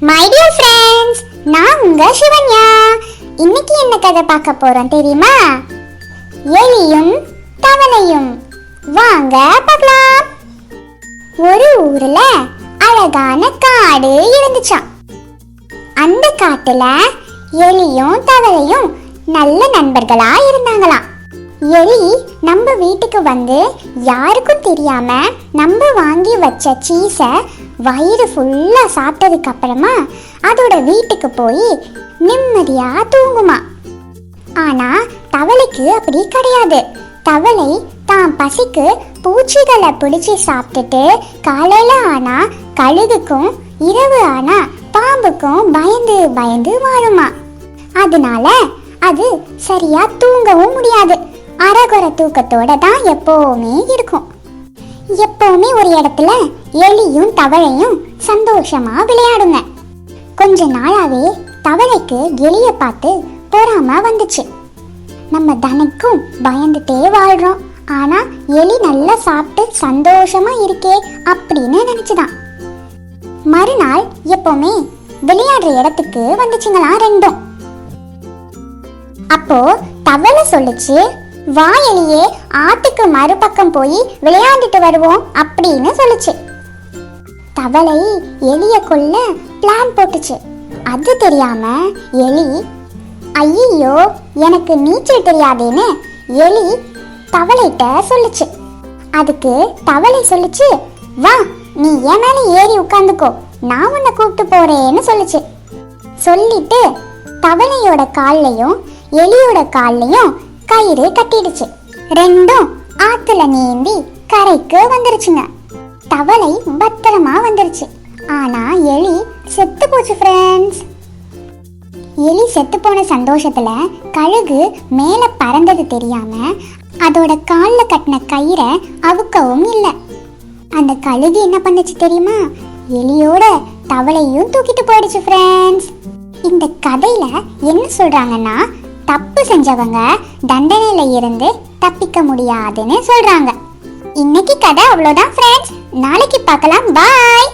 My dear friends நான் உங்க சிவன்யா. இன்னைக்கு என்ன கதை பார்க்க போறோம் தெரியுமா? எலியும் தவளையும். வாங்க பார்க்கலாம். ஒரு ஊர்ல அழகான காடு இருந்துச்சாம். அந்த காட்டுல எலியும் தவளையும் நல்ல நண்பர்களா இருந்தாங்களாம். எலி நம்ம வீட்டுக்கு வந்து யாருக்கும் தெரியாம நம்ம வாங்கி வச்ச சீஸை வயிறு ஃபுல்லாக சாப்பிட்டதுக்கு அப்புறமா அதோட வீட்டுக்கு போய் நிம்மதியாக தூங்குமா. ஆனால் தவளைக்கு அப்படி கிடையாது. தவளை தான் பசிக்கு பூச்சிகளை பிடிச்சி சாப்பிட்டுட்டு காலையில் ஆனால் கழுகுக்கும் இரவு ஆனால் பாம்புக்கும் பயந்து பயந்து வாழுமா. அதனால அது சரியாக தூங்கவும் முடியாது. அரகுர தூக்கத்தோட தான் எப்போவுமே இருக்கும். எப்பவுமே ஒரு இடத்துல எலியும் தவளையும் சந்தோஷமா விளையாடுங்க. கொஞ்ச நாளாவே தவளைக்கு எலிய பார்த்து பொறாம வந்துச்சு. நம்ம தனக்கும் பயந்துட்டே வாழ்றோம். ஆனா எலி நல்லா சாப்பிட்டு சந்தோஷமா இருக்கே அப்படின்னு நினைச்சுதான். மறுநாள் எப்பவுமே விளையாடுற இடத்துக்கு வந்துச்சுங்களா ரெண்டும். அப்போ தவளை சொல்லுச்சு வா எலியே ஆத்துக்கு மறுபக்கம் போய் விளையாண்டுட்டு வருவோம் அப்படின்னு சொல்லுச்சு. தவளை எலிய கொல்ல பிளான் போட்டுச்சு. அது தெரியாம எலி ஐயோ எனக்கு நீச்சல் தெரியாதேன்னு எலி தவளைகிட்ட சொல்லுச்சு. அதுக்கு தவளை சொல்லுச்சு வா நீ என் மேல ஏறி உட்காந்துக்கோ நான் உன்னை கூப்பிட்டு போறேன்னு சொல்லுச்சு. சொல்லிட்டு தவளையோட கால்லையும் எலியோட கால்லையும் கயிறு கட்டிடுச்சு. ரெண்டும் ஆத்துல நீந்தி கரைக்கு வந்துருச்சுங்க. தவளை பத்திரமா வந்துருச்சு. ஆனா எலி செத்து போச்சு ஃப்ரெண்ட்ஸ் எலி செத்து போன சந்தோஷத்துல கழுகு மேல பறந்தது தெரியாம அதோட கால்ல கட்டின கயிறை அவுக்கவும் இல்லை. அந்த கழுகு என்ன பண்ணுச்சு தெரியுமா? எலியோட தவளையும் தூக்கிட்டு போயிடுச்சு ஃப்ரெண்ட்ஸ் இந்த கதையில என்ன சொல்றாங்கன்னா தப்பு செஞ்சவங்க தண்டனையில இருந்து தப்பிக்க முடியாதுன்னு சொல்றாங்க. இன்னைக்கு கதை அவ்வளோதான் ஃப்ரெண்ட்ஸ் நாளைக்கு பார்க்கலாம். பாய்